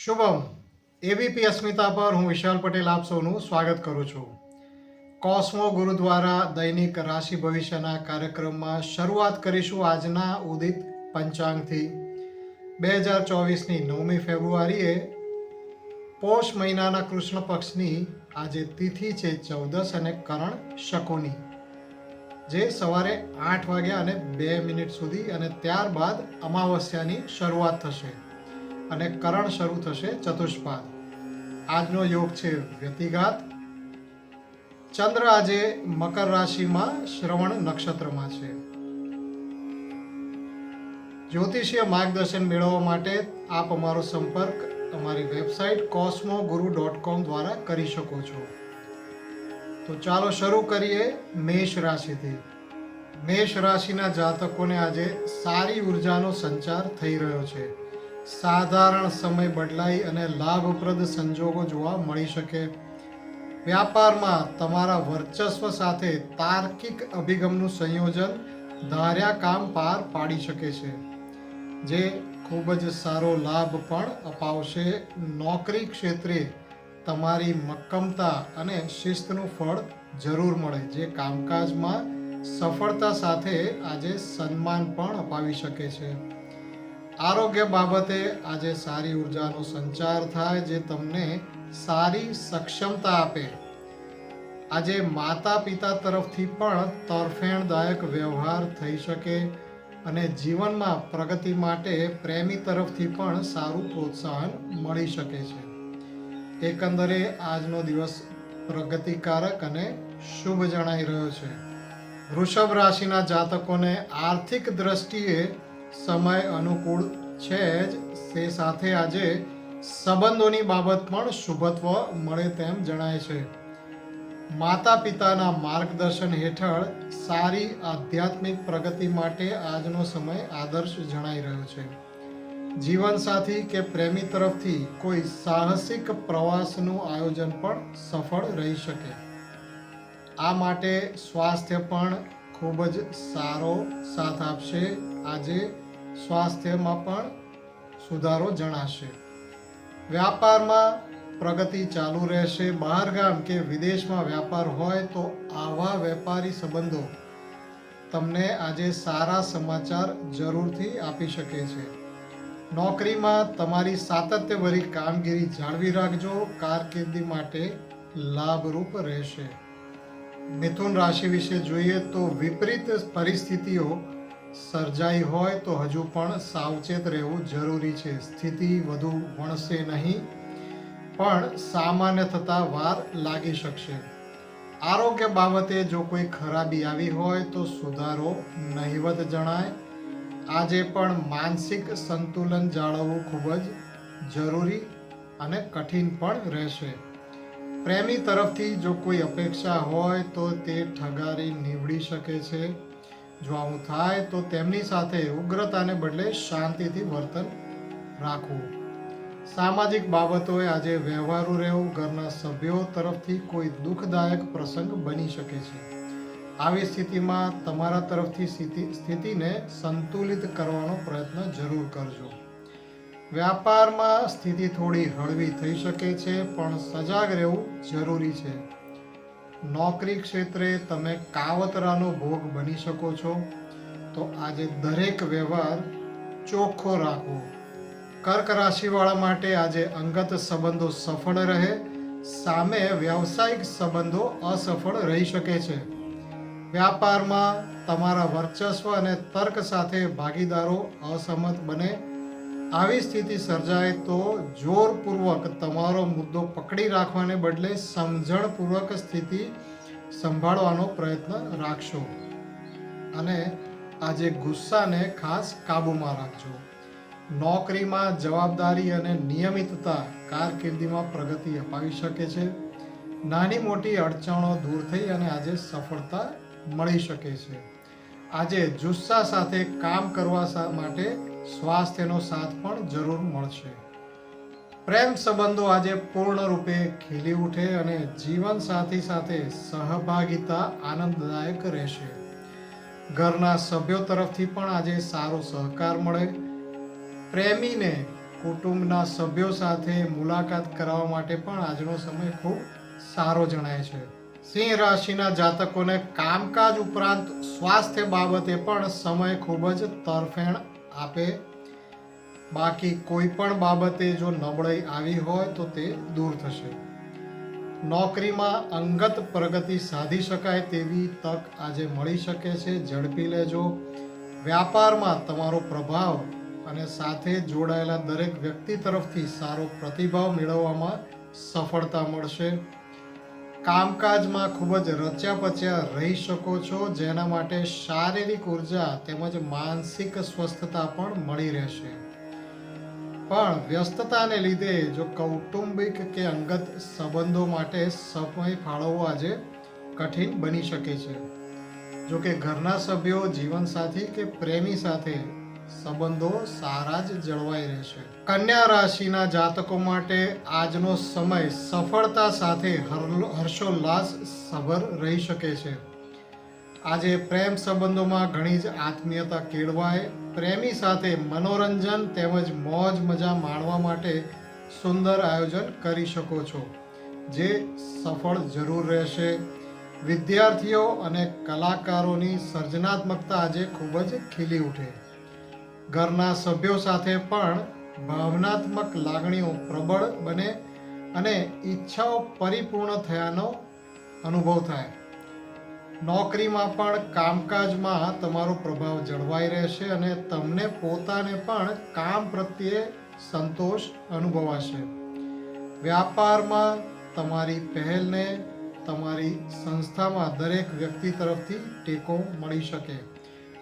Shubham ABP અસ્મિતા પર હું વિશાલ પટેલ આપ સૌનું સ્વાગત કરું છું. કોસ્મો ગુરુ દ્વારા દૈનિક રાશિ ભવિષ્યના કાર્યક્રમમાં શરૂઆત કરીશું આજના ઉદિત પંચાંગથી. બે હજાર ચોવીસની નવમી ફેબ્રુઆરીએ પોષ મહિનાના કૃષ્ણ પક્ષની આજે તિથિ છે ચૌદસ અને કરણ શકોની. જે સવારે આઠ વાગ્યા અને બે મિનિટ સુધી અને ત્યારબાદ અમાવસ્યાની શરૂઆત થશે. અને કરણ શરૂ થશે ચતુષ્પાદ. આજનો યોગ છે વ્યતિઘાત. ચંદ્ર આજે મકર રાશિમાં શ્રવણ નક્ષત્રમાં છે. જ્યોતિષીય માર્ગદર્શન મેળવવા માટે આપ અમારો સંપર્ક અમારી વેબસાઇટ કોસ્મો ગુરુ ડોટ કોમ દ્વારા કરી શકો છો. તો ચાલો શરૂ કરીએ મેષ રાશિથી. મેષ રાશિના જાતકોને આજે સારી ઉર્જાનો સંચાર થઈ રહ્યો છે. સાધારણ સમય બદલાઈ અને લાભપ્રદ સંજોગો જોવા મળી શકે. વ્યાપારમાં તમારા વર્ચસ્વ સાથે તાર્કિક અભિગમનું સંયોજન ધાર્યા કામ પાર પાડી શકે છે, જે ખૂબ જ સારો લાભ પણ અપાવશે. નોકરી ક્ષેત્રે તમારી મક્કમતા અને શિસ્તનું ફળ જરૂર મળે, જે કામકાજમાં સફળતા સાથે આજે સન્માન પણ અપાવી શકે છે. આરોગ્ય બાબતે આજે સારી ઉર્જાનો સંચાર થાય જે તમને સારી સક્ષમતા આપે. આજે માતા પિતા તરફથી પણ તરફેણદાયક વ્યવહાર થઈ શકે અને જીવનમાં પ્રગતિ માટે પ્રેમી તરફથી પણ સારું પ્રોત્સાહન મળી શકે છે. એકંદરે આજનો દિવસ પ્રગતિકારક અને શુભ જણાઈ રહ્યો છે. વૃષભ રાશિના જાતકોને આર્થિક દ્રષ્ટિએ સમય અનુકૂળ છે જ. તે સાથે આજે સંબંધોની બાબત પણ શુભત્વ મળે તેમ જણાય છે. માતા પિતાના માર્ગદર્શન હેઠળ સારી આધ્યાત્મિક પ્રગતિ માટે આજનો સમય આદર્શ જણાઈ રહ્યો છે. જીવનસાથી કે પ્રેમી તરફથી કોઈ સાહસિક પ્રવાસનું આયોજન પણ સફળ રહી શકે. આ માટે સ્વાસ્થ્ય પણ ખૂબ જ સારો સાથ આપશે. આજે સ્વાસ્થ્યમાં પણ સુધારો જણાશે. વ્યાપારમાં પ્રગતિ ચાલુ રહેશે. બહારગામ કે વિદેશમાં વ્યાપાર હોય તો આવા વેપારી સંબંધો તમને આજે સારા સમાચાર જરૂરથી આપી શકે છે. નોકરીમાં તમારી સાતત્યભરી કામગીરી જાળવી રાખજો. કારકિર્દી માટે લાભરૂપ રહેશે. મિથુન રાશિ વિશે જોઈએ તો વિપરીત પરિસ્થિતિઓ સર્જાઈ હોય તો હજુ પણ સાવચેત રહેવું જરૂરી છે. સ્થિતિ વધુ વણશે નહીં, પણ સામાન્ય થતા વાર લાગી શકશે. આરોગ્ય બાબતે જો કોઈ ખરાબી આવી હોય તો સુધારો નહિવત જણાય. આજે પણ માનસિક સંતુલન જાળવવું ખૂબ જ જરૂરી અને કઠિન પણ રહેશે. પ્રેમી તરફથી જો કોઈ અપેક્ષા હોય તો તે ઠગારી નીવડી શકે છે. જો આવું થાય તો તેમની સાથે ઉગ્રતાને બદલે શાંતિથી વર્તન રાખવું. સામાજિક બાબતોએ આજે વ્યવહારુ રહેવું ઘરના સભ્યો તરફથી કોઈ દુઃખદાયક પ્રસંગ બની શકે છે. આવી સ્થિતિમાં તમારા તરફથી સ્થિતિ, સ્થિતિને સંતુલિત કરવાનો પ્રયત્ન જરૂર કરજો. વ્યાપારમાં સ્થિતિ થોડી હળવી થઈ શકે છે, પણ સજાગ રહેવું જરૂરી છે. નોકરી ક્ષેત્રે તમે કાવતરાનો ભોગ બની શકો છો. તો આજે દરેક વ્યવહાર ચોખ્ખો રાખવો. કર્ક રાશિવાળા માટે આજે અંગત સંબંધો સફળ રહે. સામે વ્યવસાયિક સંબંધો અસફળ રહી શકે છે. વ્યાપારમાં તમારા વર્ચસ્વ અને તર્ક સાથે ભાગીદારો અસહમત બને. આવી સ્થિતિ સર્જાય તો જોરપૂર્વક તમારો મુદ્દો પકડી રાખવાને બદલે સમજણપૂર્વક સ્થિતિ સંભાળવાનો પ્રયત્ન રાખશો. અને આજે ગુસ્સાને ખાસ કાબૂમાં રાખજો. નોકરીમાં જવાબદારી અને નિયમિતતા કારકિર્દીમાં પ્રગતિ અપાવી શકે છે. નાની મોટી અડચણો દૂર થઈ અને આજે સફળતા મળી શકે છે. આજે જુસ્સા સાથે કામ કરવા માટે સ્વાસ્થ્યનો સાથ પણ જરૂર મળશે. પ્રેમ સંબંધો આજે પૂર્ણ રૂપે ખીલી ઉઠે અને જીવન સાથી સાથે સહભાગિતા આનંદદાયક રહેશે. ઘરના સભ્યો તરફથી પણ આજે સારો સહકાર મળે. પ્રેમીને કુટુંબના સભ્યો સાથે મુલાકાત કરાવવા માટે પણ આજનો સમય ખૂબ સારો જણાય છે. સિંહ રાશિના જાતકોને કામકાજ ઉપરાંત સ્વાસ્થ્ય બાબતે પણ સમય ખૂબ જ તરફેણ આપે. બાકી કોઈ પણ બાબતે જો નબળાઈ આવી હોય તો તે દૂર થશે. નોકરીમાં અંગત પ્રગતિ સાધી શકાય તેવી તક આજે મળી શકે છે. ઝડપી લેજો. વ્યાપારમાં તમારો પ્રભાવ અને સાથે જોડાયેલા દરેક વ્યક્તિ તરફથી સારો પ્રતિભાવ મેળવવામાં સફળતા મળશે. કામકાજમાં ખૂબ જ રચ્યા પચ્યા રહી શકો છો, જેના માટે શારીરિક ઊર્જા તેમજ માનસિક સ્વસ્થતા પણ મળી રહેશે. પણ વ્યસ્તતાને લીધે જો કૌટુંબિક કે અંગત સંબંધો માટે સમય ફાળવવો આજે કઠિન બની શકે છે. જો કે ઘરના સભ્યો, જીવનસાથી કે પ્રેમી સાથે સંબંધો સારા જ જળવાઈ રહેશે. કન્યા રાશિના જાતકો માટે આજનો સમય સફળતા સાથે હર્ષોલ્લાસ સભર રહી શકે છે. આજે પ્રેમ સંબંધોમાં ઘણી જ આત્મીયતા કેળવાય. પ્રેમી સાથે મનોરંજન તેમજ મોજ મજા માણવા માટે સુંદર આયોજન કરી શકો છો, જે સફળ જરૂર રહેશે. વિદ્યાર્થીઓ અને કલાકારોની સર્જનાત્મકતા આજે ખૂબ જ ખીલી ઉઠે. ઘરના સભ્યો સાથે પણ ભાવનાત્મક લાગણીઓ પ્રબળ બને અને ઈચ્છાઓ પરિપૂર્ણ થયાનો અનુભવ થાય. નોકરીમાં પણ કામકાજમાં તમારો પ્રભાવ જળવાઈ રહેશે અને તમને પોતાને પણ કામ પ્રત્યે સંતોષ અનુભવાશે. વ્યાપારમાં તમારી પહેલને તમારી સંસ્થામાં દરેક વ્યક્તિ તરફથી ટેકો મળી શકે.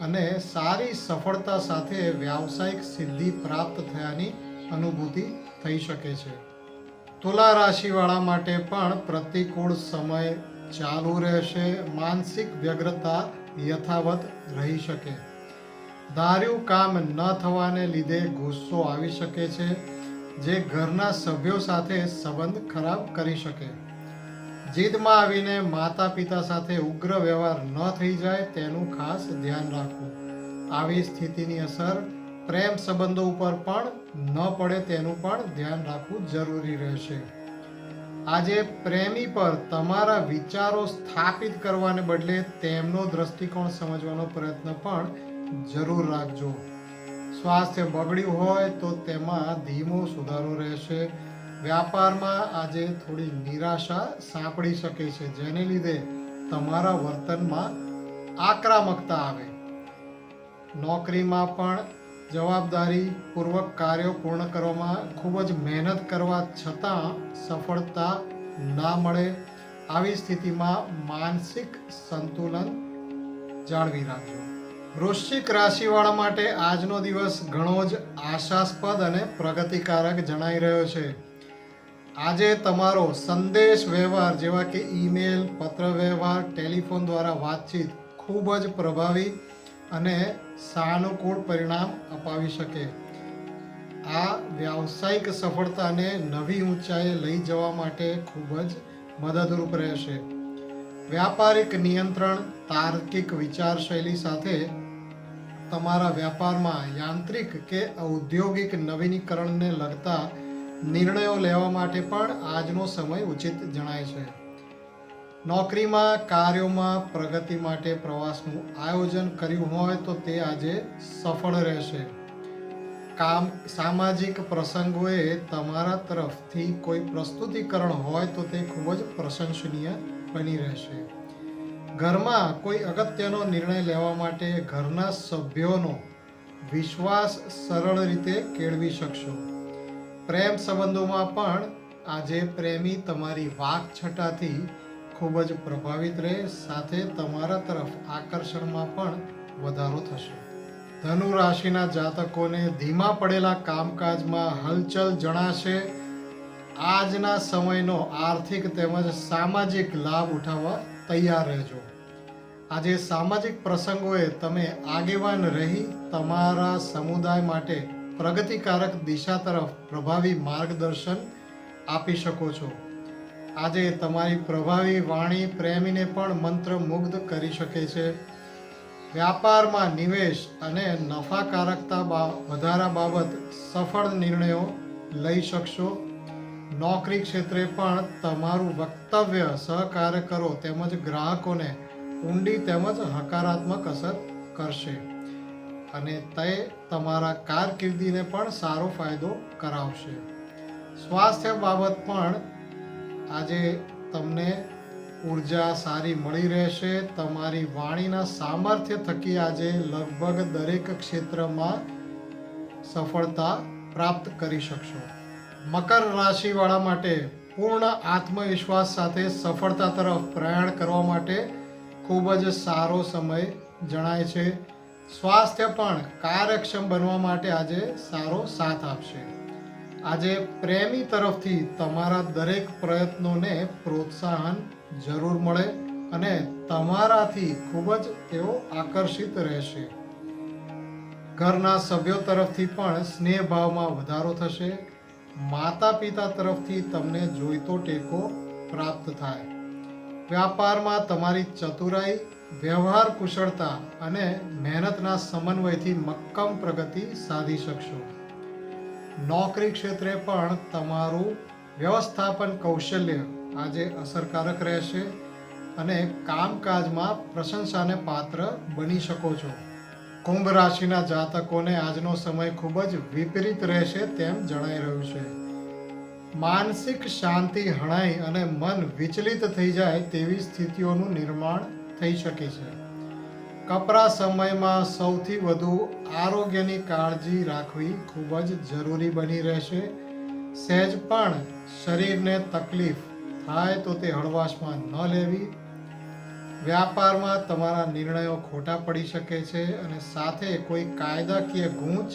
અને સારી સફળતા સાથે વ્યાવસાયિક સિદ્ધિ પ્રાપ્ત થયાની અનુભૂતિ થઈ શકે છે. તુલા રાશિવાળા માટે પણ પ્રતિકૂળ સમય ચાલુ રહેશે, માનસિક વ્યગ્રતા યથાવત રહી શકે. ધાર્યું કામ ન થવાને લીધે ગુસ્સો આવી શકે છે, જે ઘરના સભ્યો સાથે સંબંધ ખરાબ કરી શકે. જીદમાં આવીને માતા પિતા સાથે ઉગ્ર વ્યવહાર ન થઈ જાય તેનું ખાસ ધ્યાન રાખવું. આવી સ્થિતિની અસર પ્રેમ સંબંધો ઉપર પણ ન પડે તેનું પણ ધ્યાન રાખવું જરૂરી રહેશે. આજે પ્રેમી પર તમારા વિચારો સ્થાપિત કરવાને બદલે તેમનો દ્રષ્ટિકોણ સમજવાનો પ્રયત્ન પણ જરૂર રાખજો. સ્વાસ્થ્ય બગડ્યું હોય તો તેમાં ધીમો સુધારો રહેશે. વ્યાપારમાં આજે થોડી નિરાશા સાંપડી શકે છે. જેને લીધે તમારા વર્તનમાં આક્રમકતા આવે. નોકરીમાં પણ જવાબદારીપૂર્વક કાર્યો પૂર્ણ કરવામાં ખૂબ જ મહેનત કરવા છતાં સફળતા ના મળે આવી સ્થિતિમાં માનસિક સંતુલન જાળવી રાખજો. વૃશ્ચિક રાશિવાળા માટે આજનો દિવસ ઘણો જ આશાસ્પદ અને પ્રગતિકારક જણાઈ રહ્યો છે. આજે તમારો સંદેશ વ્યવહાર જેવા કે ઈમેલ પત્ર વ્યવહાર ટેલિફોન દ્વારા વાતચીત ખૂબ જ પ્રભાવી અને સાનુકૂળ પરિણામ અપાવી શકે. આ વ્યાવસાયિક સફળતાને નવી ઊંચાઈએ લઈ જવા માટે ખૂબ જ મદદરૂપ રહેશે. વ્યાપારિક નિયંત્રણ, તાર્કિક વિચારશૈલી સાથે તમારા વ્યાપારમાં યાંત્રિક કે ઔદ્યોગિક નવીનીકરણને લગતા નિર્ણયો લેવા માટે પણ આજનો સમય ઉચિત જણાય છે. નોકરીમાં, કાર્યોમાં, પ્રગતિ માટે પ્રવાસનું આયોજન કર્યું હોય તો તે આજે સફળ રહેશે. કામ, સામાજિક પ્રસંગોએ તમારા તરફથી કોઈ પ્રસ્તુતિકરણ હોય તો તે ખૂબ જ પ્રશંસનીય બની રહેશે. ઘરમાં કોઈ અગત્યનો નિર્ણય લેવા માટે ઘરના સભ્યોનો વિશ્વાસ સરળ રીતે કેળવી શકશો. પ્રેમ સંબંધોમાં પણ આજે પ્રેમી તમારી વાકછટાથી ખૂબ જ પ્રભાવિત રહે, સાથે તમારા તરફ આકર્ષણમાં પણ વધારો થશે. ધનુ રાશિના જાતકોને ધીમા પડેલા કામકાજમાં હલચલ જણાશે. આજના સમયનો આર્થિક તેમજ સામાજિક લાભ ઉઠાવવા તૈયાર રહેજો. આજે સામાજિક પ્રસંગોએ તમે આગેવાન રહી તમારા સમુદાય માટે પ્રગતિકારક દિશા તરફ પ્રભાવી માર્ગદર્શન આપી શકો છો. આજે તમારી પ્રભાવી વાણી પ્રેમીને પણ મંત્રમુગ્ધ કરી શકે છે. વ્યાપારમાં નિવેશ અને નફાકારકતા વધારા બાબત સફળ નિર્ણયો લઈ શકશો. નોકરી ક્ષેત્રે પણ તમારું વક્તવ્ય સહકાર્યકરો તેમજ ગ્રાહકોને ઊંડી તેમજ હકારાત્મક અસર કરશે. અને તે તમારા કારકિર્દીને પણ સારો ફાયદો કરાવશે. સ્વાસ્થ્ય બાબત પણ આજે તમને ઊર્જા સારી મળી રહેશે. તમારી વાણીના સામર્થ્ય થકી આજે લગભગ દરેક ક્ષેત્રમાં સફળતા પ્રાપ્ત કરી શકશો. મકર રાશિવાળા માટે પૂર્ણ આત્મવિશ્વાસ સાથે સફળતા તરફ પ્રયાણ કરવા માટે ખૂબ જ સારો સમય જણાય છે. સ્વાસ્થ્ય પણ કાર્યક્ષમ બનવા માટે આજે સારો સાથ આપશે. આજે પ્રેમી તરફથી તમારા દરેક પ્રયત્નોને પ્રોત્સાહન જરૂર મળે અને તમારાથી ખૂબ જ તેઓ આકર્ષિત રહેશે. ઘરના સભ્યો તરફથી પણ સ્નેહ ભાવમાં વધારો થશે. માતા પિતા તરફથી તમને જોઈતો ટેકો પ્રાપ્ત થાય. વ્યાપારમાં તમારી ચતુરાઈ વ્યવહાર, કુશળતા અને મહેનતના સમન્વયથી મક્કમ પ્રગતિ સાધી શકશો. નોકરી ક્ષેત્રે પણ તમારું વ્યવસ્થાપન કૌશલ્ય આજે અસરકારક રહેશે અને કામકાજમાં પ્રશંસાને પાત્ર બની શકો છો. કુંભ રાશિના જાતકોને આજનો સમય ખૂબ જ વિપરીત રહેશે તેમ જણાઈ રહ્યું છે. માનસિક શાંતિ હણાઈ અને મન વિચલિત થઈ જાય તેવી સ્થિતિઓનું નિર્માણ થઈ શકે છે. કપરા સમયમાં સૌથી વધુ આરોગ્યની કાળજી રાખવી ખૂબ જ જરૂરી બની રહેશે. સહેજ પણ શરીરને તકલીફ થાય તો તે હળવાશમાં ન લેવી. વ્યાપારમાં તમારા નિર્ણયો ખોટા પડી શકે છે અને સાથે કોઈ કાયદાકીય ગૂંચ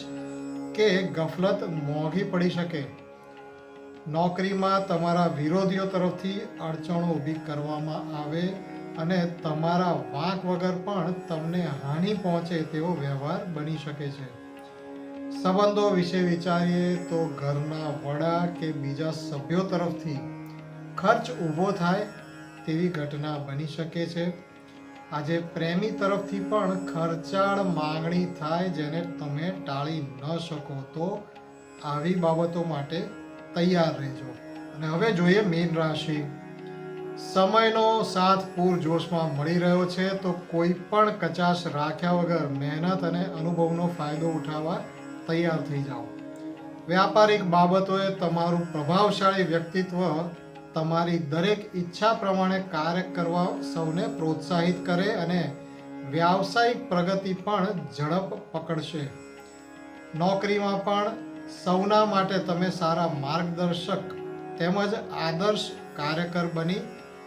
કે ગફલત મોંઘી પડી શકે. નોકરીમાં તમારા વિરોધીઓ તરફથી અડચણો ઊભી કરવામાં આવે. અને તમારા વાંક વગર પણ તમને હાનિ પહોંચે તેવો વ્યવહાર બની શકે છે. સંબંધો વિશે વિચારીએ તો ઘરના વડા કે બીજા સભ્યો તરફથી ખર્ચ ઊભો થાય તેવી ઘટના બની શકે છે. આજે પ્રેમી તરફથી પણ ખર્ચાળ માંગણી થાય જેને તમે ટાળી ન શકો તો આવી બાબતો માટે તૈયાર રહેજો. અને હવે જોઈએ મીન રાશિ. સમયનો સાથ પૂરજોશમાં મળી રહ્યો છે, તો કોઈ પણ કચાશ રાખ્યા વગર મહેનત અને અનુભવનો ફાયદો ઉઠાવવા તૈયાર થઈ જાઓ. વ્યાપારિક બાબતોએ તમારું પ્રભાવશાળી વ્યક્તિત્વ તમારી દરેક ઈચ્છા પ્રમાણે કાર્ય કરવા સૌને પ્રોત્સાહિત કરે અને વ્યાવસાયિક પ્રગતિ પણ ઝડપ પકડશે. નોકરીમાં પણ સૌના માટે તમે સારા માર્ગદર્શક તેમજ આદર્શ કાર્યકર બની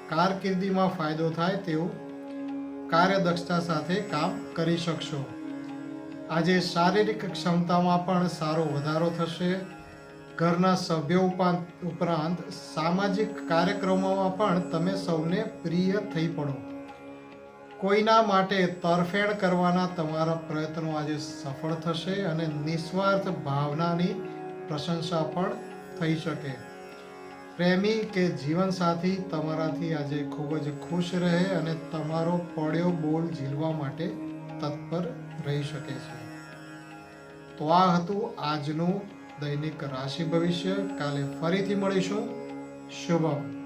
કારકિર્દીમાં ફાયદો થાય તેવું કાર્યદક્ષતા સાથે કામ કરી શકશો. આજે શારીરિક ક્ષમતામાં પણ સારો વધારો થશે. ઘરના સભ્યો ઉપરાંત સામાજિક કાર્યક્રમોમાં પણ તમે સૌને પ્રિય થઈ પડો. કોઈના માટે તરફેણ કરવાના તમારા પ્રયત્નો આજે સફળ થશે અને નિસ્વાર્થ ભાવનાની પ્રશંસા પણ થઈ શકે. પ્રેમી કે જીવનસાથી તમારાથી આજે ખૂબ જ ખુશ રહે અને તમારો પડ્યો બોલ ઝીલવા માટે તત્પર રહી શકે છે. તો આ હતું આજનું દૈનિક રાશિ ભવિષ્ય. કાલે ફરીથી મળીશું. શુભમ.